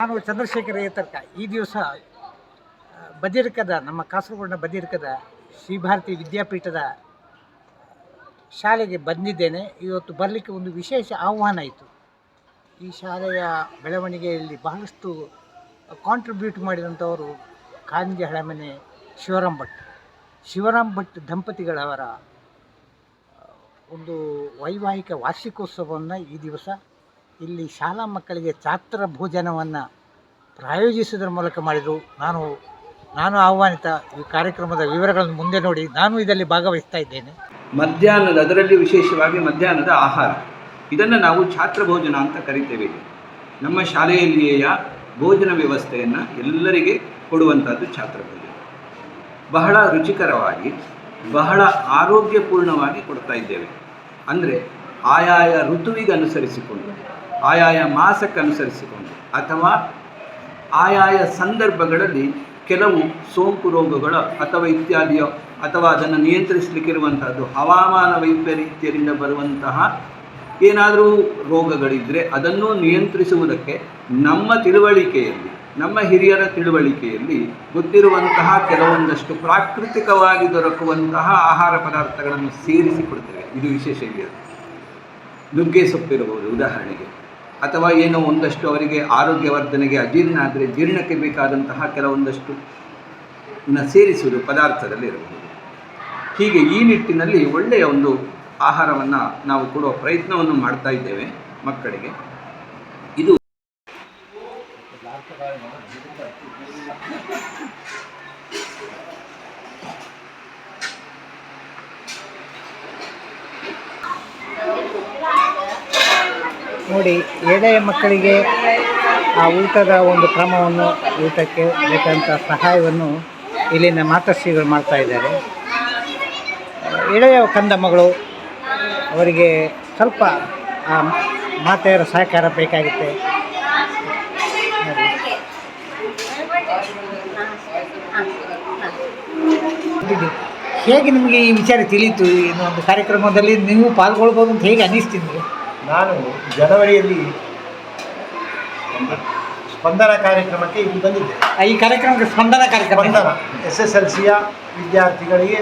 ನಾನು ಚಂದ್ರಶೇಖರ ಏತರ್ಕ ಈ ದಿವಸ ಬದಿರ್ಕದ ನಮ್ಮ ಕಾಸರಗೋಡಿನ ಬದಿರ್ಕದ ಶ್ರೀ ಭಾರತಿ ವಿದ್ಯಾಪೀಠದ ಶಾಲೆಗೆ ಬಂದಿದ್ದೇನೆ. ಇವತ್ತು ಬರಲಿಕ್ಕೆ ಒಂದು ವಿಶೇಷ ಆಹ್ವಾನ ಇತ್ತು ಈ ಶಾಲೆಯ ಬೆಳವಣಿಗೆಯಲ್ಲಿ ಬಹಳಷ್ಟು ಕಾಂಟ್ರಿಬ್ಯೂಟ್ ಮಾಡಿದಂಥವರು ಕಾಂಜಿ ಹಳೆಮನೆ ಶಿವರಾಮ್ ಭಟ್ ಶಿವರಾಮ್ ಭಟ್ ದಂಪತಿಗಳವರ ಒಂದು ವೈವಾಹಿಕ ವಾರ್ಷಿಕೋತ್ಸವವನ್ನು ಈ ದಿವಸ ಇಲ್ಲಿ ಶಾಲಾ ಮಕ್ಕಳಿಗೆ ಛಾತ್ರ ಭೋಜನವನ್ನು ಪ್ರಾಯೋಜಿಸುವುದರ ಮೂಲಕ ಮಾಡಿದರು. ನಾನು ನಾನು ಆಹ್ವಾನಿತ ಈ ಕಾರ್ಯಕ್ರಮದ ವಿವರಗಳನ್ನು ಮುಂದೆ ನೋಡಿ ನಾನು ಇದರಲ್ಲಿ ಭಾಗವಹಿಸ್ತಾ ಇದ್ದೇನೆ. ಮಧ್ಯಾಹ್ನದ, ಅದರಲ್ಲಿ ವಿಶೇಷವಾಗಿ ಮಧ್ಯಾಹ್ನದ ಆಹಾರ. ಇದನ್ನು ನಾವು ಛಾತ್ರ ಭೋಜನ ಅಂತ ಕರಿತೇವೆ. ನಮ್ಮ ಶಾಲೆಯಲ್ಲಿಯ ಭೋಜನ ವ್ಯವಸ್ಥೆಯನ್ನು ಎಲ್ಲರಿಗೆ ಕೊಡುವಂಥದ್ದು ಛಾತ್ರ ಭೋಜನ. ಬಹಳ ರುಚಿಕರವಾಗಿ, ಬಹಳ ಆರೋಗ್ಯಪೂರ್ಣವಾಗಿ ಕೊಡ್ತಾ ಇದ್ದೇವೆ. ಅಂದರೆ ಆಯಾಯ ಋತುವಿಗೆ ಅನುಸರಿಸಿಕೊಂಡು ಆಯಾಯ ಮಾಸಕ್ಕೆ ಅನುಸರಿಸಿಕೊಂಡು ಅಥವಾ ಆಯಾಯ ಸಂದರ್ಭಗಳಲ್ಲಿ ಕೆಲವು ಸೋಂಕು ರೋಗಗಳ ಅಥವಾ ಇತ್ಯಾದಿಯ ಅಥವಾ ಅದನ್ನು ನಿಯಂತ್ರಿಸಲಿಕ್ಕಿರುವಂತಹದ್ದು, ಹವಾಮಾನ ವೈಪರೀತ್ಯದಿಂದ ಬರುವಂತಹ ಏನಾದರೂ ರೋಗಗಳಿದ್ದರೆ ಅದನ್ನು ನಿಯಂತ್ರಿಸುವುದಕ್ಕೆ ನಮ್ಮ ತಿಳುವಳಿಕೆಯಲ್ಲಿ, ನಮ್ಮ ಹಿರಿಯರ ತಿಳುವಳಿಕೆಯಲ್ಲಿ ಗೊತ್ತಿರುವಂತಹ ಕೆಲವೊಂದಷ್ಟು ಪ್ರಾಕೃತಿಕವಾಗಿ ದೊರಕುವಂತಹ ಆಹಾರ ಪದಾರ್ಥಗಳನ್ನು ಸೇರಿಸಿಕೊಡ್ತೇವೆ ಇದು ವಿಶೇಷ ಇದೆ ನುಗ್ಗೆ ಸೊಪ್ಪಿರಬಹುದು ಉದಾಹರಣೆಗೆ. ಅಥವಾ ಏನೋ ಒಂದಷ್ಟು ಅವರಿಗೆ ಆರೋಗ್ಯವರ್ಧನೆಗೆ ಅಜೀರ್ಣ ಆದರೆ ಜೀರ್ಣಕ್ಕೆ ಬೇಕಾದಂತಹ ಕೆಲವೊಂದಷ್ಟು ಸೇರಿಸುವುದು ಪದಾರ್ಥದಲ್ಲಿ ಇರಬಹುದು. ಹೀಗೆ ಈ ನಿಟ್ಟಿನಲ್ಲಿ ಒಳ್ಳೆಯ ಒಂದು ಆಹಾರವನ್ನು ನಾವು ಕೊಡುವ ಪ್ರಯತ್ನವನ್ನು ಮಾಡ್ತಾ ಇದ್ದೇವೆ ಮಕ್ಕಳಿಗೆ. ಇದು ನೋಡಿ ಎಳೆಯ ಮಕ್ಕಳಿಗೆ ಆ ಊಟದ ಒಂದು ಕ್ರಮವನ್ನು, ಊಟಕ್ಕೆ ಬೇಕಂಥ ಸಹಾಯವನ್ನು ಇಲ್ಲಿನ ಮಾತಶ್ರೀಗಳು ಮಾಡ್ತಾ ಇದ್ದಾರೆ. ಎಳೆಯ ಕಂದ ಮಗಳು, ಅವರಿಗೆ ಸ್ವಲ್ಪ, ಆ ಮಾತೆಯರ ಸಹಕಾರ ಬೇಕಾಗುತ್ತೆ. ಹೇಗೆ ನಿಮಗೆ ಈ ವಿಚಾರ ತಿಳಿಯಿತು? ಈ ಒಂದು ಕಾರ್ಯಕ್ರಮದಲ್ಲಿ ನೀವು ಪಾಲ್ಗೊಳ್ಬೋದು ಅಂತ ಹೇಗೆ ಅನ್ನಿಸ್ತು ನಿಮಗೆ ನಾನು ಜನವರಿಯಲ್ಲಿ ಸ್ಪಂದನ ಕಾರ್ಯಕ್ರಮಕ್ಕೆ ಇಲ್ಲಿ ಬಂದಿದ್ದೆ. ಆ, ಈ ಕಾರ್ಯಕ್ರಮಕ್ಕೆ ಸ್ಪಂದನ ಕಾರ್ಯಕ್ರಮ ಸ್ಪಂದನ ಎಸ್ ಎಸ್ ಎಲ್ ಸಿಯ ವಿದ್ಯಾರ್ಥಿಗಳಿಗೆ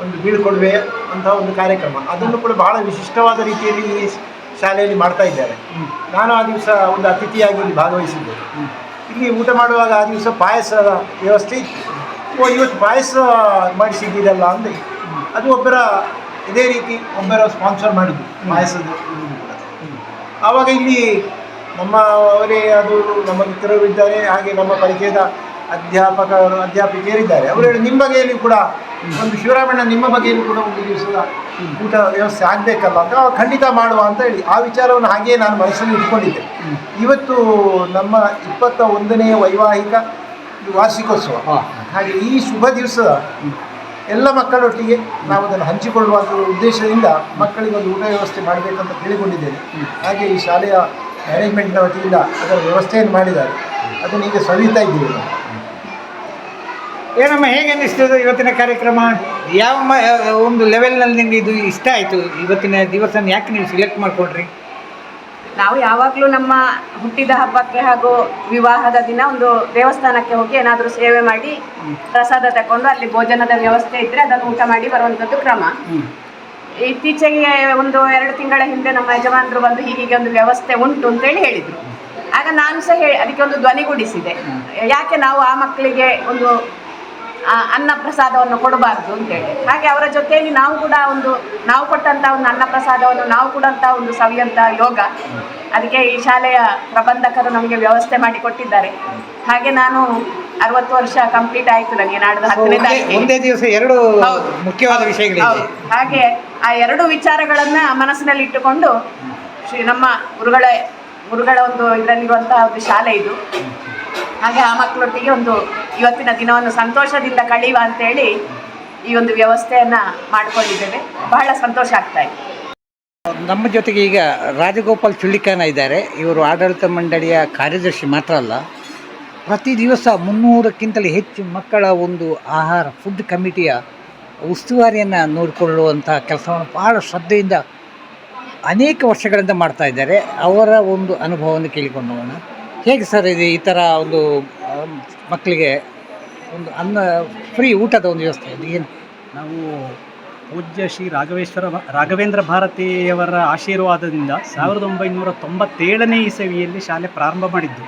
ಒಂದು ಬೀಳ್ಕೊಡುವೆ ಅಂತ ಒಂದು ಕಾರ್ಯಕ್ರಮ. ಅದನ್ನು ಕೂಡ ಬಹಳ ವಿಶಿಷ್ಟವಾದ ರೀತಿಯಲ್ಲಿ ಈ ಶಾಲೆಯಲ್ಲಿ ಮಾಡ್ತಾ ಇದ್ದಾರೆ. ನಾನು ಆ ದಿವಸ ಒಂದು ಅತಿಥಿಯಾಗಿ ಇಲ್ಲಿ ಭಾಗವಹಿಸಿದ್ದೆ. ಇಲ್ಲಿ ಊಟ ಮಾಡುವಾಗ ಆ ದಿವಸ ಪಾಯಸದ ವ್ಯವಸ್ಥೆ ಓ ಇವತ್ತು ಪಾಯಸ ಮಾಡಿಸಿದ್ದೀರಲ್ಲ ಅಂದರೆ ಅದು ಒಬ್ಬರ ಇದೇ ರೀತಿ ಒಬ್ಬರ ಸ್ಪಾನ್ಸರ್ ಮಾಡಿದ್ದು ಪಾಯಸದ ಆವಾಗ ಇಲ್ಲಿ ನಮ್ಮ ಅವರೇ ಅದು ನಮ್ಮ ಮಿತ್ರರು ಇದ್ದಾರೆ ಹಾಗೆ ನಮ್ಮ ಪರಿಚಯದ ಅಧ್ಯಾಪಕರು ಅಧ್ಯಾಪಕಿಯರಿದ್ದಾರೆ. ಅವರು ಹೇಳಿ, ನಿಮ್ಮ ಬಗೆಯಲ್ಲಿ ಕೂಡ ಒಂದು ಶಿವರಾಮಣ್ಣ ನಿಮ್ಮ ಬಗೆಯಲ್ಲಿ ಕೂಡ ಒಂದು ದಿವಸದ ಊಟ ವ್ಯವಸ್ಥೆ ಆಗಬೇಕಲ್ಲ ಅಂತ ಖಂಡಿತ ಮಾಡುವ ಅಂತ ಹೇಳಿ, ಆ ವಿಚಾರವನ್ನು ಹಾಗೆಯೇ ನಾನು ಮನಸ್ಸಲ್ಲಿ ಇಟ್ಕೊಂಡಿದ್ದೆ. ಇವತ್ತು ನಮ್ಮ ಇಪ್ಪತ್ತ ಒಂದನೆಯ ವೈವಾಹಿಕ ವಾರ್ಷಿಕೋತ್ಸವ. ಹಾಗೆ ಈ ಶುಭ ದಿವಸ ಎಲ್ಲ ಮಕ್ಕಳೊಟ್ಟಿಗೆ ನಾವು ಅದನ್ನು ಹಂಚಿಕೊಳ್ಳುವ ಉದ್ದೇಶದಿಂದ ಮಕ್ಕಳಿಗೆ ಒಂದು ಊಟ ವ್ಯವಸ್ಥೆ ಮಾಡಬೇಕಂತ ತಿಳಿಕೊಂಡಿದ್ದೇನೆ ಹಾಗೆ ಈ ಶಾಲೆಯ ಮ್ಯಾನೇಜ್ಮೆಂಟ್ನ ವತಿಯಿಂದ ಅದರ ವ್ಯವಸ್ಥೆಯನ್ನು ಮಾಡಿದ್ದಾರೆ. ಅದನ್ನು ಈಗ ಸವಿತಾ ಇದ್ದೀವಿ. ಏನಮ್ಮ, ಹೇಗೆ ಅನ್ನಿಸ್ತದೆ ಇವತ್ತಿನ ಕಾರ್ಯಕ್ರಮ? ಯಾವ ಒಂದು ಲೆವೆಲ್ನಲ್ಲಿ ನಿಮಗೆ ಇದು ಇಷ್ಟ ಆಯಿತು? ಇವತ್ತಿನ ದಿವಸ ಯಾಕೆ ನೀವು ಸಿಲೆಕ್ಟ್ ಮಾಡಿಕೊಂಡ್ರಿ? ನಾವು ಯಾವಾಗಲೂ ನಮ್ಮ ಹುಟ್ಟಿದ ಹಬ್ಬಕ್ಕೆ ಹಾಗೂ ವಿವಾಹದ ದಿನ ಒಂದು ದೇವಸ್ಥಾನಕ್ಕೆ ಹೋಗಿ ಏನಾದರೂ ಸೇವೆ ಮಾಡಿ ಪ್ರಸಾದ ತಗೊಂಡು ಅಲ್ಲಿ ಭೋಜನದ ವ್ಯವಸ್ಥೆ ಇದ್ದರೆ ಅದನ್ನು ಊಟ ಮಾಡಿ ಬರುವಂಥದ್ದು ಕ್ರಮ. ಇತ್ತೀಚೆಗೆ ಒಂದು ಎರಡು ತಿಂಗಳ ಹಿಂದೆ ನಮ್ಮ ಯಜಮಾನರು ಬಂದು ಹೀಗೆ ಒಂದು ವ್ಯವಸ್ಥೆ ಉಂಟು ಅಂತೇಳಿ ಹೇಳಿದರು. ಆಗ ನಾನು ಸಹ ಹೇಳಿ ಅದಕ್ಕೆ ಒಂದು ಧ್ವನಿಗೂಡಿಸಿದೆ ಯಾಕೆ ನಾವು ಆ ಮಕ್ಕಳಿಗೆ ಒಂದು ಅನ್ನ ಪ್ರಸಾದವನ್ನು ಕೊಡಬಾರ್ದು ಅಂತೇಳಿ ಹಾಗೆ ಅವರ ಜೊತೆಯಲ್ಲಿ ನಾವು ಕೂಡ ಒಂದು ನಾವು ಕೊಟ್ಟಂತ ಒಂದು ಅನ್ನ ಪ್ರಸಾದವನ್ನು ನಾವು ಕೊಡಂತ ಒಂದು ಸವಿಯಂತ ಯೋಗ. ಅದಕ್ಕೆ ಈ ಶಾಲೆಯ ಪ್ರಬಂಧಕರು ನಮಗೆ ವ್ಯವಸ್ಥೆ ಮಾಡಿ ಕೊಟ್ಟಿದ್ದಾರೆ. ಹಾಗೆ ನಾನು ಅರವತ್ತು ವರ್ಷ ಕಂಪ್ಲೀಟ್ ಆಯಿತು ನನಗೆ ನಾಡ್ದು ಹತ್ತನೇ ಒಂದೇ ದಿವಸ ಎರಡು ಮುಖ್ಯವಾದ ವಿಷಯಗಳಿದೆ. ಹೌದು. ಹಾಗೆ ಆ ಎರಡು ವಿಚಾರಗಳನ್ನ ಮನಸ್ಸಿನಲ್ಲಿ ಇಟ್ಟುಕೊಂಡು ಶ್ರೀ ನಮ್ಮ ಗುರುಗಳ ಗುರುಗಳ ಒಂದು ಇದರಲ್ಲಿರುವಂತಹ ಒಂದು ಶಾಲೆ ಇದು. ಹಾಗೆ ಆ ಮಕ್ಕಳೊಟ್ಟಿಗೆ ಒಂದು ಇವತ್ತಿನ ದಿನವನ್ನು ಸಂತೋಷದಿಂದ ಕಳೆಯುವ ಅಂತೇಳಿ ಈ ಒಂದು ವ್ಯವಸ್ಥೆಯನ್ನ ಮಾಡಿಕೊಂಡಿದ್ದೇವೆ. ಬಹಳ ಸಂತೋಷ ಆಗ್ತಾ ಇದೆ. ನಮ್ಮ ಜೊತೆಗೆ ಈಗ ರಾಜಗೋಪಾಲ್ ಚುಳ್ಳಿಕಾನ ಇದ್ದಾರೆ. ಇವರು ಆಡಳಿತ ಮಂಡಳಿಯ ಕಾರ್ಯದರ್ಶಿ ಮಾತ್ರ ಅಲ್ಲ. ಪ್ರತಿ ದಿವಸ ಮುನ್ನೂರಕ್ಕಿಂತಲೂ ಹೆಚ್ಚು ಮಕ್ಕಳ ಒಂದು ಆಹಾರ ಫುಡ್ ಕಮಿಟಿಯ ಉಸ್ತುವಾರಿಯನ್ನು ನೋಡಿಕೊಳ್ಳುವಂಥ ಕೆಲಸವನ್ನು ಭಾಳ ಶ್ರದ್ಧೆಯಿಂದ ಅನೇಕ ವರ್ಷಗಳಿಂದ ಮಾಡ್ತಾ ಇದ್ದಾರೆ. ಅವರ ಒಂದು ಅನುಭವವನ್ನು ಕೇಳಿಕೊಂಡು ಹೋಗೋಣ. ಹೇಗೆ ಸರ್ ಇದು ಈ ಥರ ಒಂದು ಮಕ್ಕಳಿಗೆ ಒಂದು ಅನ್ನ ಫ್ರೀ ಊಟದ ಒಂದು ವ್ಯವಸ್ಥೆ ಅದು ಏನು? ನಾವು ಪೂಜ್ಯ ಶ್ರೀ ರಾಘವೇಶ್ವರ ರಾಘವೇಂದ್ರ ಭಾರತಿಯವರ ಆಶೀರ್ವಾದದಿಂದ ಸಾವಿರದ ಒಂಬೈನೂರ ತೊಂಬತ್ತೇಳನೇ ಇಸವಿಯಲ್ಲಿ ಶಾಲೆ ಪ್ರಾರಂಭ ಮಾಡಿದ್ದು.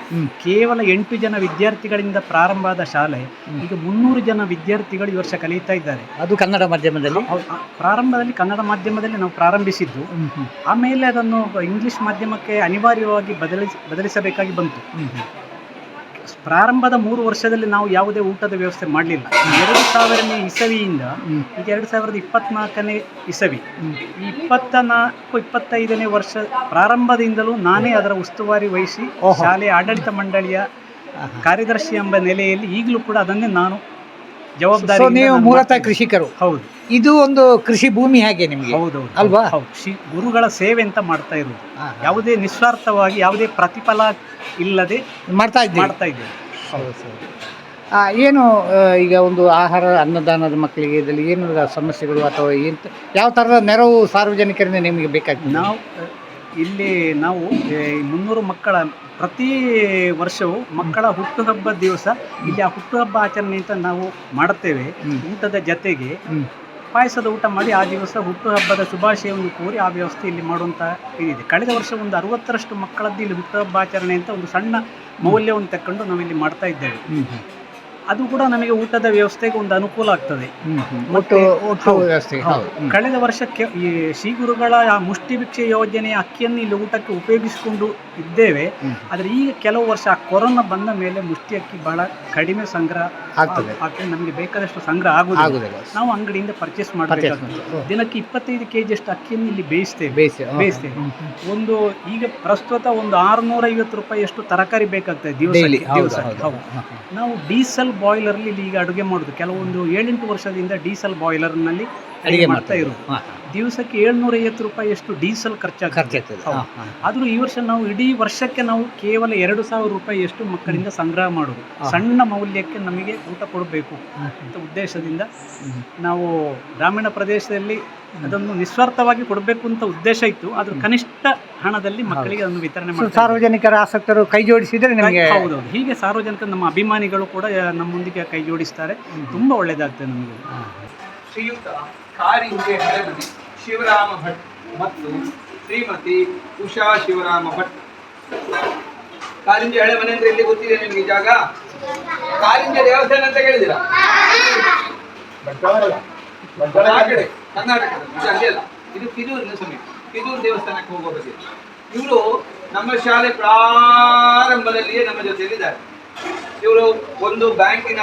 ಕೇವಲ ಎಂಟು ಜನ ವಿದ್ಯಾರ್ಥಿಗಳಿಂದ ಪ್ರಾರಂಭ ಆದ ಶಾಲೆ ಈಗ ಮುನ್ನೂರು ಜನ ವಿದ್ಯಾರ್ಥಿಗಳು ಈ ವರ್ಷ ಕಲಿಯುತ್ತಾ ಇದ್ದಾರೆ. ಅದು ಕನ್ನಡ ಮಾಧ್ಯಮದಲ್ಲಿ? ಪ್ರಾರಂಭದಲ್ಲಿ ಕನ್ನಡ ಮಾಧ್ಯಮದಲ್ಲಿ ನಾವು ಪ್ರಾರಂಭಿಸಿದ್ದು. ಆಮೇಲೆ ಅದನ್ನು ಇಂಗ್ಲಿಷ್ ಮಾಧ್ಯಮಕ್ಕೆ ಅನಿವಾರ್ಯವಾಗಿ ಬದಲಿಸ ಬದಲಿಸಬೇಕಾಗಿ ಬಂತು. ಪ್ರಾರಂಭದ ಮೂರು ವರ್ಷದಲ್ಲಿ ನಾವು ಯಾವುದೇ ಊಟದ ವ್ಯವಸ್ಥೆ ಮಾಡಲಿಲ್ಲ ಎರಡು ಸಾವಿರನೇ ಇಸವಿಯಿಂದ. ಈಗ ಎರಡು ಸಾವಿರದ ಇಪ್ಪತ್ನಾಲ್ಕನೇ ಇಸವಿ. ಈ ಇಪ್ಪತ್ತ ನಾಲ್ಕು ಇಪ್ಪತ್ತೈದನೇ ವರ್ಷ ಪ್ರಾರಂಭದಿಂದಲೂ ನಾನೇ ಅದರ ಉಸ್ತುವಾರಿ ವಹಿಸಿ. ಶಾಲೆಯ ಆಡಳಿತ ಮಂಡಳಿಯ ಕಾರ್ಯದರ್ಶಿ ಎಂಬ ನೆಲೆಯಲ್ಲಿ ಈಗಲೂ ಕೂಡ ಅದನ್ನೇ ನಾನು ಜವಾಬ್ದಾರಿ ನೀವು ಮೂಲತಃ ಕೃಷಿಕರು. ಹೌದು. ಇದು ಒಂದು ಕೃಷಿ ಭೂಮಿ ಹಾಗೆ ನಿಮಗೆ? ಹೌದು ಅಲ್ವಾ? ಹೌದು. ಗುರುಗಳ ಸೇವೆ ಅಂತ ಮಾಡ್ತಾ ಇರೋದು. ಯಾವುದೇ ನಿಸ್ವಾರ್ಥವಾಗಿ ಯಾವುದೇ ಪ್ರತಿಫಲ ಇಲ್ಲದೆ ಮಾಡ್ತಾ ಇದ್ದೀವಿ ಮಾಡ್ತಾ ಹೌದು ಆ, ಏನು ಈಗ ಒಂದು ಆಹಾರ ಅನ್ನದಾನದ ಮಕ್ಕಳಿಗೆ ಇದರಲ್ಲಿ ಏನು ಸಮಸ್ಯೆಗಳು ಅಥವಾ ಏನು ಯಾವ ಥರದ ನೆರವು ಸಾರ್ವಜನಿಕರಿಂದ ನಿಮಗೆ ಬೇಕಾಗ್ತದೆ? ನಾವು ಇಲ್ಲಿ ನಾವು ಮುನ್ನೂರು ಮಕ್ಕಳ ಪ್ರತಿ ವರ್ಷವೂ ಮಕ್ಕಳ ಹುಟ್ಟುಹಬ್ಬದ ದಿವಸ ಇಲ್ಲಿ ಆ ಹುಟ್ಟುಹಬ್ಬ ಆಚರಣೆ ಅಂತ ನಾವು ಮಾಡುತ್ತೇವೆ. ಊಟದ ಜತೆಗೆ ಪಾಯಸದ ಊಟ ಮಾಡಿ ಆ ದಿವಸ ಹುಟ್ಟುಹಬ್ಬದ ಶುಭಾಶಯವನ್ನು ಕೋರಿ ಆ ವ್ಯವಸ್ಥೆ ಇಲ್ಲಿ ಮಾಡುವಂಥ ಇದಿದೆ ಕಳೆದ ವರ್ಷ ಒಂದು ಅರವತ್ತರಷ್ಟು ಮಕ್ಕಳದ್ದು ಇಲ್ಲಿ ಹುಟ್ಟುಹಬ್ಬ ಆಚರಣೆ ಅಂತ ಒಂದು ಸಣ್ಣ ಮೌಲ್ಯವನ್ನು ತಕ್ಕೊಂಡು ನಾವಿಲ್ಲಿ ಮಾಡ್ತಾ ಇದ್ದೇವೆ. ಅದು ಕೂಡ ನಮಗೆ ಊಟದ ವ್ಯವಸ್ಥೆಗೆ ಒಂದು ಅನುಕೂಲ ಆಗ್ತದೆ. ಒಟ್ಟು ಒಟ್ಟು. ವ್ಯವಸ್ಥೆ ಹೌದು. ಕಳೆದ ವರ್ಷಕ್ಕೆ ಈ ಶ್ರೀಗುರುಗಳ ಆ ಮುಷ್ಟಿ ಭಿಕ್ಷೆ ಯೋಜನೆಯ ಅಕ್ಕಿಯನ್ನು ಇಲ್ಲಿ ಊಟಕ್ಕೆ ಉಪಯೋಗಿಸಿಕೊಂಡು ಇದ್ದೇವೆ. ಆದ್ರೆ ಈಗ ಕೆಲವು ವರ್ಷ ಆ ಕೊರೋನಾ ಬಂದ ಮೇಲೆ ಮುಷ್ಟಿ ಅಕ್ಕಿ ಬಹಳ ಕಡಿಮೆ ಸಂಗ್ರಹ ಆಗ್ತದೆ. ಆಗ್ತದೆ. ನಮಗೆ ಬೇಕಾದಷ್ಟು ಸಂಗ್ರಹ ಆಗುದಿಲ್ಲ. ಆಗುದಿಲ್ಲ. ನಾವು ಅಂಗಡಿಯಿಂದ ಪರ್ಚೇಸ್ ಮಾಡಬೇಕಾಗ್ತದೆ. ದಿನಕ್ಕೆ ಇಪ್ಪತ್ತೈದು ಕೆ ಜಿಯಷ್ಟು ಅಕ್ಕಿಯನ್ನು ಇಲ್ಲಿ ಬೇಯಿಸ್ತೇವೆ. ಬೇಯಿಸಿ ಹಾ, ಬೇಯಿಸ್ತೇವೆ. ಹ್ಮ್. ಒಂದು ಈಗ ಪ್ರಸ್ತುತ ಒಂದು ಆರುನೂರ ಐವತ್ತು ರೂಪಾಯಿ ಎಷ್ಟು ತರಕಾರಿ ಬೇಕಾಗ್ತದೆ ದಿವಸ ಹೌದು ಹೌದು. ಹೌದು. ನಾವು ಡೀಸೆಲ್ ಬಾಯ್ಲರ್ಲಿ ಇಲ್ಲಿ ಈಗ ಅಡುಗೆ ಮಾಡೋದು. ಕೆಲವೊಂದು ಏಳೆಂಟು ವರ್ಷದಿಂದ ಡೀಸೆಲ್ ಬಾಯ್ಲರ್ನಲ್ಲಿ ಅಡಿಗೆ ಮಾಡ್ತಾ ಇರೋದು. ದಿವಸಕ್ಕೆ ಏಳ್ನೂರ ಐವತ್ತು ರೂಪಾಯಿ ಎಷ್ಟು ಡೀಸೆಲ್ ಖರ್ಚಾಗ ಖರ್ಚಾಗ್ತದೆ. ಆದರೂ ಈ ವರ್ಷ ನಾವು ಇಡೀ ವರ್ಷಕ್ಕೆ ನಾವು ಕೇವಲ ಎರಡು ಸಾವಿರ ರೂಪಾಯಿ ಎಷ್ಟು ಮಕ್ಕಳಿಂದ ಸಂಗ್ರಹ ಮಾಡುದು. ಸಣ್ಣ ಮೌಲ್ಯಕ್ಕೆ ನಮಗೆ ಊಟ ಕೊಡಬೇಕು ಅಂತ ಉದ್ದೇಶದಿಂದ ನಾವು ಗ್ರಾಮೀಣ ಪ್ರದೇಶದಲ್ಲಿ ಅದನ್ನು ನಿಸ್ವಾರ್ಥವಾಗಿ ಕೊಡಬೇಕು ಅಂತ ಉದ್ದೇಶ ಇತ್ತು. ಆದ್ರೆ ಕನಿಷ್ಠ ಹಣದಲ್ಲಿ ಮಕ್ಕಳಿಗೆ ಅದನ್ನು ವಿತರಣೆ ಮಾಡಿ ಮಾಡ್ತಾರೆ ಸಾರ್ವಜನಿಕರ ಆಸಕ್ತರು ಕೈ ಜೋಡಿಸಿದ್ರೆ ನಿಮಗೆ ಹೌದೌದು. ಹೀಗೆ ಸಾರ್ವಜನಿಕ ನಮ್ಮ ಅಭಿಮಾನಿಗಳು ಕೂಡ ನಮ್ಮೊಂದಿಗೆ ಕೈ ಜೋಡಿಸ್ತಾರೆ. ತುಂಬಾ ಒಳ್ಳೇದಾಗ್ತದೆ ನಮಗೆ. ಶ್ರೀಯುತ ಕಾರಿಂಗೆ ಹಳೆಮನಿ ಶಿವರಾಮ ಭಟ್ ಮತ್ತು ಶ್ರೀಮತಿ ಉಷಾ ಶಿವರಾಮ ಭಟ್. ಕಾರಿಂಜೆ ಹಳೆಮನೆ ಅಂದ್ರೆ ಇಲ್ಲಿ ಗೊತ್ತಿದೆ ನಿಮಗೆ ಈ ಜಾಗ? ಕಾರಿಂಜೆ ದೇವಸ್ಥಾನ ಅಂತ ಕೇಳಿದಿರಾ ಆ ಕಡೆ ಕರ್ನಾಟಕದ, ಇದು ಅಲ್ಲಿ ಅಲ್ಲ. ಇದು ಕಿದೂರಿನ ಸಮೀಪ. ಕಿದೂರು ದೇವಸ್ಥಾನಕ್ಕೆ ಹೋಗೋ ಇವರು ನಮ್ಮ ಶಾಲೆ ಪ್ರಾರಂಭದಲ್ಲಿಯೇ ನಮ್ಮ ಜೊತೆಯಲ್ಲಿದ್ದಾರೆ. ಇವರು ಒಂದು ಬ್ಯಾಂಕಿನ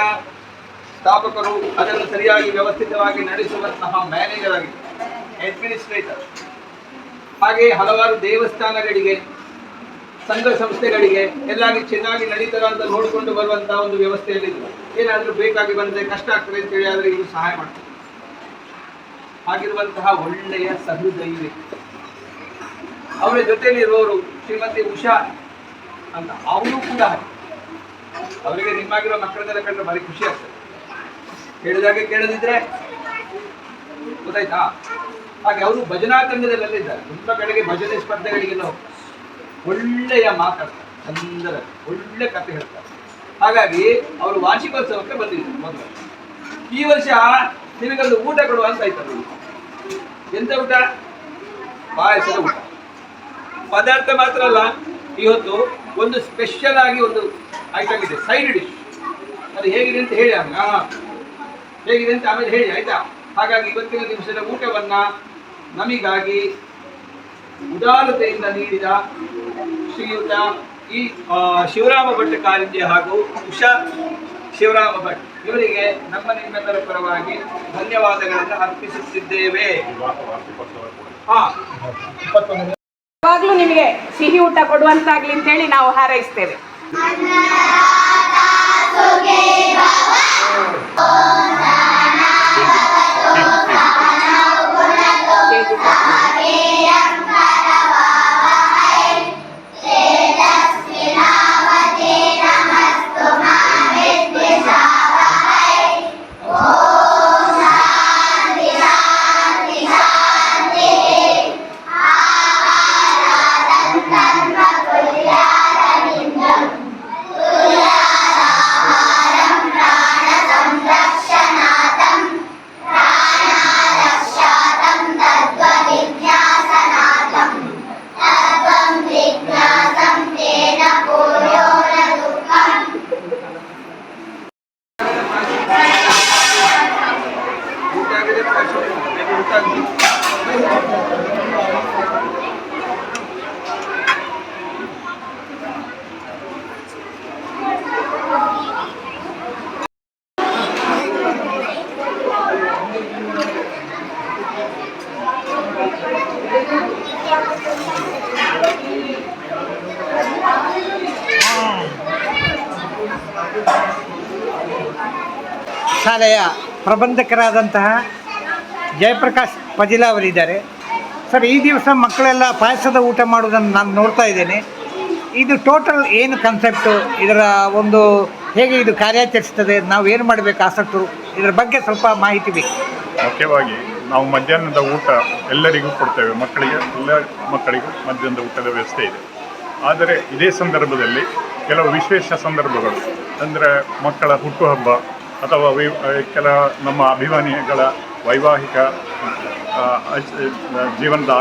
ಸ್ಥಾಪಕರು, ಅದನ್ನು ಸರಿಯಾಗಿ ವ್ಯವಸ್ಥಿತವಾಗಿ ನಡೆಸುವಂತಹ ಮ್ಯಾನೇಜರ್ ಆಗಿದೆ ಅಡ್ಮಿನಿಸ್ಟ್ರೇಟರ್ ಹಾಗೆ ಹಲವಾರು ದೇವಸ್ಥಾನಗಳಿಗೆ, ಸಂಘ ಸಂಸ್ಥೆಗಳಿಗೆ ಎಲ್ಲಾಗಿ ಚೆನ್ನಾಗಿ ನಡೀತಾರ ಅಂತ ನೋಡಿಕೊಂಡು ಬರುವಂತಹ ಒಂದು ವ್ಯವಸ್ಥೆಯಲ್ಲಿದ್ರು. ಏನಾದರೂ ಬೇಕಾಗಿ ಬಂದರೆ ಕಷ್ಟ ಆಗ್ತದೆ ಅಂತೇಳಿ ಆದರೆ ಇವರು ಸಹಾಯ ಮಾಡ್ತಾರೆ. ಹಾಗಿರುವಂತಹ ಒಳ್ಳೆಯ ಸಹೃದಯಿ ಅವರ ಜೊತೆಯಲ್ಲಿರುವವರು ಶ್ರೀಮತಿ ಉಷಾ ಅಂತ ಅವರು ಕೂಡ ಅವರಿಗೆ ನಿಮ್ಮಾಗಿರೋ ಮಕ್ಕಳನ್ನೆಲ್ಲ ಕಂಡ್ರೆ ಭಾರಿ ಖುಷಿ ಆಗ್ತದೆ. ಕೇಳಿದಾಗೆ ಕೇಳದಿದ್ರೆ ಗೊತ್ತಾಯ್ತಾ? ಹಾಗೆ ಅವರು ಭಜನಾ ತಂಡದಲ್ಲೆಲ್ಲ ಇದ್ದಾರೆ. ತುಂಬ ಕಡೆಗೆ ಭಜನೆ ಸ್ಪರ್ಧೆಗಳಿಗೆಲ್ಲ ಒಳ್ಳೆಯ ಮಾತಾಡ್ತಾರೆ. ಚಂದರ ಒಳ್ಳೆ ಕಥೆ ಹೇಳ್ತಾರೆ. ಹಾಗಾಗಿ ಅವರು ವಾರ್ಷಿಕೋತ್ಸವಕ್ಕೆ ಬಂದಿದ್ದಾರೆ ಮೊದಲು. ಈ ವರ್ಷ ನಿಮಗೊಂದು ಊಟ ಕೊಡುವ ಅಂತ ಆಯ್ತಲ್ಲ? ಎಂತ ಊಟ? ಪಾಯಸದ ಊಟ. ಪದಾರ್ಥ ಮಾತ್ರ ಅಲ್ಲ, ಇವತ್ತು ಒಂದು ಸ್ಪೆಷಲ್ ಆಗಿ ಒಂದು ಐಟಮ್ ಇದೆ ಸೈಡ್ ಡಿಶ್ ಅದು ಹೇಗಿದೆ ಅಂತ ಹೇಳಿ ಆಮೇಲೆ ಹೇಗಿದೆ ಅಂತ ಆಮೇಲೆ ಹೇಳಿ, ಆಯ್ತಾ? ಹಾಗಾಗಿ ಇವತ್ತಿನ ದಿವಸದ ಊಟವನ್ನ ನಮಗಾಗಿ ಉದಾರತೆಯಿಂದ ನೀಡಿದ ಶ್ರೀಯುತ ಈ ಶಿವರಾಮ ಭಟ್ಟ ಕಾರಂಜಿ ಹಾಗೂ ಉಷಾ ಶಿವರಾಮ ಭಟ್ ಇವರಿಗೆ ನಮ್ಮ ನಿಮ್ಮೆಲ್ಲರ ಪರವಾಗಿ ಧನ್ಯವಾದಗಳನ್ನು ಅರ್ಪಿಸುತ್ತಿದ್ದೇವೆ. ಯಾವಾಗಲೂ ನಿಮಗೆ ಸಿಹಿ ಊಟ ಕೊಡುವಂತಾಗ್ಲಿ ಅಂತ ಹೇಳಿ ನಾವು ಹಾರೈಸ್ತೇವೆ. Thank you. ಪ್ರಬಂಧಕರಾದಂತಹ ಜಯಪ್ರಕಾಶ್ ಪಜಿಲ ಅವರಿದ್ದಾರೆ. ಸರ್, ಈ ದಿವಸ ಮಕ್ಕಳೆಲ್ಲ ಪಾಯಸದ ಊಟ ಮಾಡೋದನ್ನು ನಾನು ನೋಡ್ತಾ ಇದ್ದೇನೆ. ಇದು ಟೋಟಲ್ ಏನು ಕನ್ಸೆಪ್ಟು ಇದರ ಒಂದು ಹೇಗೆ ಇದು ಕಾರ್ಯಾಚರಿಸ್ತದೆ ನಾವು ಏನು ಮಾಡಬೇಕು ಆಸಕ್ತರು? ಇದರ ಬಗ್ಗೆ ಸ್ವಲ್ಪ ಮಾಹಿತಿ ಬೇಕು. ಮುಖ್ಯವಾಗಿ ನಾವು ಮಧ್ಯಾಹ್ನದ ಊಟ ಎಲ್ಲರಿಗೂ ಕೊಡ್ತೇವೆ. ಮಕ್ಕಳಿಗೆ, ಎಲ್ಲ ಮಕ್ಕಳಿಗೂ ಮಧ್ಯಾಹ್ನದ ಊಟದ ವ್ಯವಸ್ಥೆ ಇದೆ. ಆದರೆ ಇದೇ ಸಂದರ್ಭದಲ್ಲಿ ಕೆಲವು ವಿಶೇಷ ಸಂದರ್ಭಗಳು. ಅಂದರೆ ಮಕ್ಕಳ ಹುಟ್ಟುಹಬ್ಬ ಅಥವಾ ವೈ ಕೆಲ ನಮ್ಮ ಅಭಿಮಾನಿಗಳ ವೈವಾಹಿಕ ಜೀವನದ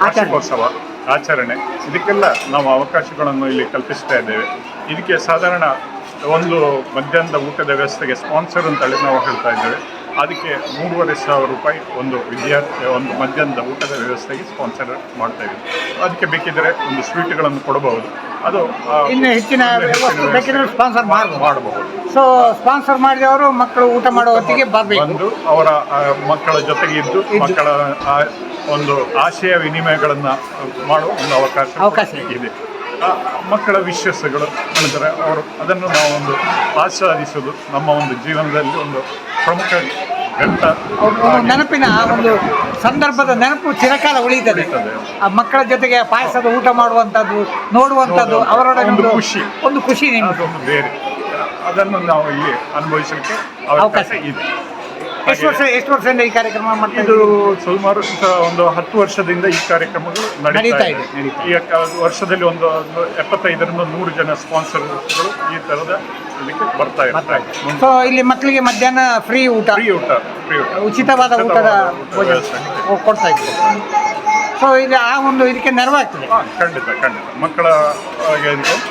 ವಾರ್ಷಿಕೋತ್ಸವ ಆಚರಣೆ. ಇದಕ್ಕೆಲ್ಲ ನಾವು ಅವಕಾಶಗಳನ್ನು ಇಲ್ಲಿ ಕಲ್ಪಿಸ್ತಾ ಇದ್ದೇವೆ. ಇದಕ್ಕೆ ಸಾಧಾರಣ ಒಂದು ಮಧ್ಯಾಹ್ನದ ಊಟದ ವ್ಯವಸ್ಥೆಗೆ ಸ್ಪಾನ್ಸರ್ ಅಂತೇಳಿ ನಾವು ಹೇಳ್ತಾ ಇದ್ದೇವೆ. ಅದಕ್ಕೆ ಮೂರುವರೆ ಸಾವಿರ ರೂಪಾಯಿ ಒಂದು ವಿದ್ಯಾರ್ಥಿ ಒಂದು ಮಧ್ಯಾಹ್ನದ ಊಟದ ವ್ಯವಸ್ಥೆಗೆ ಸ್ಪಾನ್ಸರ್ ಮಾಡ್ತಾ ಇದ್ದೀವಿ ಅದಕ್ಕೆ ಬೇಕಿದ್ದರೆ ಒಂದು ಸ್ವೀಟ್ಗಳನ್ನು ಕೊಡಬಹುದು. ಅದು ಇನ್ನು ಹೆಚ್ಚಿನ ಬೇಕಿದ್ರೆ ಸ್ಪಾನ್ಸರ್ ಮಾಡಬಹುದು ಸೊ ಸ್ಪಾನ್ಸರ್ ಮಾಡಿದವರು ಮಕ್ಕಳು ಊಟ ಮಾಡೋ ಹೊತ್ತಿಗೆ ಬಂದು ಅವರ ಮಕ್ಕಳ ಜೊತೆಗೆ ಇದ್ದು ಮಕ್ಕಳ ಒಂದು ಆಶಯ ವಿನಿಮಯಗಳನ್ನು ಮಾಡುವ ಒಂದು ಅವಕಾಶ ಅವಕಾಶ ಇದೆ. ಇದೆ. ಮಕ್ಕಳ ವಿಶ್ವಾಸಗಳು ಅಂದರೆ ಅವರು ಅದನ್ನು ನಾವು ಒಂದು ಆಸ್ವಾದಿಸೋದು ನಮ್ಮ ಒಂದು ಜೀವನದಲ್ಲಿ ಒಂದು ಪ್ರಮುಖ ಘಟ್ಟ ನೆನಪಿನ ಒಂದು ಸಂದರ್ಭದ ನೆನಪು ಚಿರಕಾಲ ಉಳಿತದೆ ಉಳಿತದೆ. ಆ ಮಕ್ಕಳ ಜೊತೆಗೆ ಪಾಯಸದ ಊಟ ಮಾಡುವಂಥದ್ದು ನೋಡುವಂಥದ್ದು. ಅವರೊಡನೆ ಖುಷಿ. ಒಂದು ಖುಷಿ ನಿಮ್ಮದು ಬೇರೆ ಅದನ್ನು ನಾವು ಇಲ್ಲಿ ಅನುಭವಿಸಲಿಕ್ಕೆ ಅವಕಾಶ. ಇದೆ ಎಷ್ಟು ವರ್ಷ ಎಷ್ಟು ವರ್ಷದಿಂದ ಈ ಕಾರ್ಯಕ್ರಮ ಮಾಡ್ತಾ ಇದು ಸುಮಾರು ಒಂದು ಹತ್ತು ವರ್ಷದಿಂದ ಈ ಕಾರ್ಯಕ್ರಮಗಳು ನಡೀತಾ ಇದೆ, ಈ ಈಗ ವರ್ಷದಲ್ಲಿ ಒಂದು ಎಪ್ಪತ್ತೈದರಿಂದ ನೂರು ಜನ ಸ್ಪಾನ್ಸರ್ಗಳು ಈ ಥರದ ಇದಕ್ಕೆ ಬರ್ತಾ ಇರ್ತಾರೆ. ಸೊ ಇಲ್ಲಿ ಮಕ್ಕಳಿಗೆ ಮಧ್ಯಾಹ್ನ ಫ್ರೀ ಊಟ ಫ್ರೀ ಊಟ ಫ್ರೀ ಊಟ. ಉಚಿತವಾದ ಊಟದ ಕೊಡ್ತಾ ಇದ್ದೀವಿ ಸೊ ಈಗ ಆ ಒಂದು ಇದಕ್ಕೆ ನೆರವಾಗ್ತದೆ. ಖಂಡಿತ ಖಂಡಿತ. ಮಕ್ಕಳ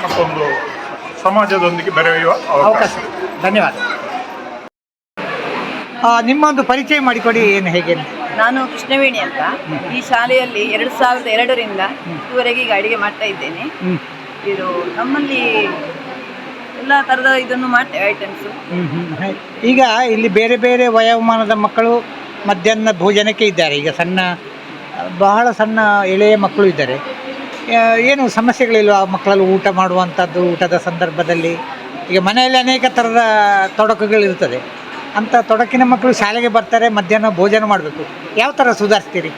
ಮತ್ತೊಂದು ಸಮಾಜದೊಂದಿಗೆ ಬೆರೆಯುವ ಅವಕಾಶ. ಧನ್ಯವಾದ. ನಿಮ್ಮೊಂದು ಪರಿಚಯ ಮಾಡಿಕೊಡಿ ಏನು ಹೇಗೆ ನಾನು ಕೃಷ್ಣವೇಣಿ ಅಂತ. ಈ ಶಾಲೆಯಲ್ಲಿ ಎರಡು ಸಾವಿರದ ಎರಡರಿಂದ ಇದುವರೆಗೆ ಈಗ ಅಡಿಗೆ ಮಾಡ್ತಾ ಇದ್ದೇನೆ. ಇದು ನಮ್ಮಲ್ಲಿ ಎಲ್ಲ ಥರದ ಇದನ್ನು ಮಾಡ್ತೇವೆ ಐಟಮ್ಸು. ಈಗ ಇಲ್ಲಿ ಬೇರೆ ಬೇರೆ ವಯೋಮಾನದ ಮಕ್ಕಳು ಮಧ್ಯಾಹ್ನ ಭೋಜನಕ್ಕೆ ಇದ್ದಾರೆ. ಈಗ ಸಣ್ಣ ಬಹಳ ಸಣ್ಣ ಎಳೆಯ ಮಕ್ಕಳು ಇದ್ದಾರೆ. ಏನು ಸಮಸ್ಯೆಗಳಿಲ್ವ ಆ ಮಕ್ಕಳಲ್ಲಿ ಊಟ ಮಾಡುವಂಥದ್ದು ಊಟದ ಸಂದರ್ಭದಲ್ಲಿ? ಈಗ ಮನೆಯಲ್ಲಿ ಅನೇಕ ಥರದ ತೊಡಕುಗಳಿರ್ತದೆ. ಅಂಥ ತೊಡಕಿನ ಮಕ್ಕಳು ಶಾಲೆಗೆ ಬರ್ತಾರೆ ಮಧ್ಯಾಹ್ನ ಭೋಜನ ಮಾಡಬೇಕು. ಯಾವ ಥರ ಸುಧಾರಿಸ್ತೀರಿ?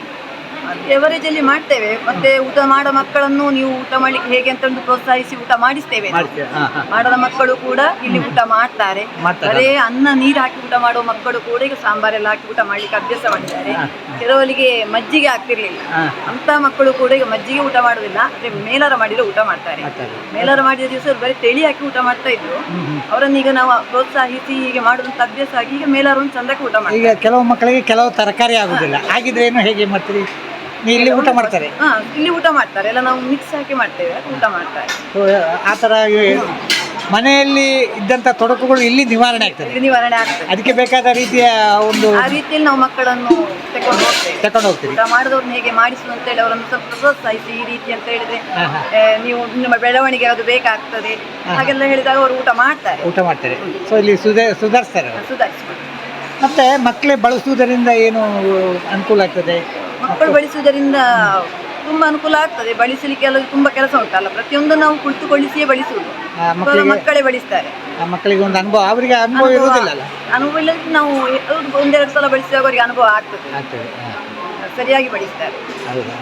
ಎವರೇಜಲ್ಲಿ ಮಾಡ್ತೇವೆ. ಮತ್ತೆ ಊಟ ಮಾಡೋ ಮಕ್ಕಳನ್ನು ನೀವು ಊಟ ಮಾಡ್ಲಿಕ್ಕೆ ಹೇಗೆ ಅಂತ ಒಂದು ಪ್ರೋತ್ಸಾಹಿಸಿ ಊಟ ಮಾಡಿಸ್ತೇವೆ. ಮಾಡದ ಮಕ್ಕಳು ಕೂಡ ಇಲ್ಲಿ ಊಟ ಮಾಡ್ತಾರೆ. ಅದೇ ಬರೇ ಅನ್ನ ನೀರು ಹಾಕಿ ಊಟ ಮಾಡುವ ಮಕ್ಕಳು ಕೂಡ ಈಗ ಸಾಂಬಾರೆಲ್ಲ ಹಾಕಿ ಊಟ ಮಾಡ್ಲಿಕ್ಕೆ ಅಭ್ಯಾಸ ಮಾಡಿದ್ದಾರೆ. ಕೆಲವರಿಗೆ ಮಜ್ಜಿಗೆ ಆಗ್ತಿರ್ಲಿಲ್ಲ. ಅಂತ ಮಕ್ಕಳು ಕೂಡ ಈಗ ಮಜ್ಜಿಗೆ ಊಟ ಮಾಡುದಿಲ್ಲ ಅಂದ್ರೆ ಮೇಲಾರ ಮಾಡಿದ್ರೆ ಊಟ ಮಾಡ್ತಾರೆ. ಮೇಲರ ಮಾಡಿದ ದಿವಸ ಬರೀ ತೆಳಿ ಹಾಕಿ ಊಟ ಮಾಡ್ತಾ ಇದ್ರು. ಅವರನ್ನು ಈಗ ನಾವು ಪ್ರೋತ್ಸಾಹಿಸಿ ಹೀಗೆ ಮಾಡುವಂತ ಅಭ್ಯಾಸ ಆಗಿ ಈಗ ಮೇಲಾರ ಒಂದು ಚಂದಕ್ಕೆ ಊಟ ಮಾಡಿ ಈಗ ಕೆಲವು ಮಕ್ಕಳಿಗೆ ಕೆಲವು ತರಕಾರಿ ಆಗುದಿಲ್ಲ. ಹಾಗಿದ್ರೆ ಏನು ಹೇಗೆ ಮಾಡ್ತೀರಿ? ಇಲ್ಲಿ ಊಟ ಮಾಡ್ತಾರೆ? ಹಾ ಇಲ್ಲಿ ಊಟ ಮಾಡ್ತಾರೆ. ಎಲ್ಲ ನಾವು ಮಿಕ್ಸ್ ಹಾಕಿ ಮಾಡ್ತೇವೆ ಊಟ ಮಾಡ್ತಾರೆ. ಆ ಥರ ಮನೆಯಲ್ಲಿ ಇದ್ದಂಥ ತೊಡಕುಗಳು ಇಲ್ಲಿ ನಿವಾರಣೆ ಆಗ್ತದೆ. ನಿವಾರಣೆ ಆಗ್ತದೆ. ಅದಕ್ಕೆ ಬೇಕಾದ ರೀತಿಯ ಒಂದು ಆ ರೀತಿಯಲ್ಲಿ ನಾವು ಮಕ್ಕಳನ್ನು ತಕೊಂಡು ಹೋಗ್ತೇವೆ. ತಕೊಂಡು ಹೋಗ್ತೀರಿ. ಊಟ ಮಾಡಿದವ್ರನ್ನ ಹೇಗೆ ಮಾಡಿಸು ಅಂತ ಹೇಳಿ ಅವರನ್ನು ಸ್ವಲ್ಪ ಪ್ರೋತ್ಸಾಹಿಸಿ ಈ ರೀತಿ ಅಂತ ಹೇಳಿದ್ರೆ ಹಾ, ಹಾ. ಆ, ನೀವು ನಿಮ್ಮ ಬೆಳವಣಿಗೆ ಅದು ಬೇಕಾಗ್ತದೆ. ಹಾಗೆಲ್ಲ ಹೇಳಿದಾಗ ಅವರು ಊಟ ಮಾಡ್ತಾರೆ. ಊಟ ಮಾಡ್ತಾರೆ. ಸೊ ಇಲ್ಲಿ ಸುಧಾ ಸುಧಾರಿಸ್ತಾರೆ ಅವರು. ಮತ್ತೆ ಮಕ್ಕಳೇ ಬಳಸುವುದರಿಂದ ಏನು ಅನುಕೂಲ ಆಗ್ತದೆ? ಮಕ್ಕಳು ಬಳಸುವುದರಿಂದ ತುಂಬಾ ಅನುಕೂಲ ಆಗ್ತದೆ. ಬಳಸಲಿಕ್ಕೆ ಎಲ್ಲ ತುಂಬಾ ಕೆಲಸ ಉಂಟಲ್ಲ. ಪ್ರತಿಯೊಂದು ನಾವು ಕುಳಿತುಕೊಳ್ಳಿಸಿಯೇ ಬಳಸುವುದು ಇವಾಗ ಮಕ್ಕಳೇ ಬಳಸ್ತಾರೆ ಮಕ್ಕಳಿಗೆ ಒಂದು ಅನುಭವ ಅವರಿಗೆ ಅನುಭವ ಇರುವುದಿಲ್ಲಲ್ಲ ಅನುಭವ ಇಲ್ಲ ನಾವು ಒಂದೆರಡು ಸಲ ಬಳಸಿದಾಗ ಅವರಿಗೆ ಅನುಭವ ಆಗ್ತದೆ. ಆಗ್ತದೆ ಹಾ, ಸರಿಯಾಗಿ ಬಳಸ್ತಾರೆ ಹೌದಾ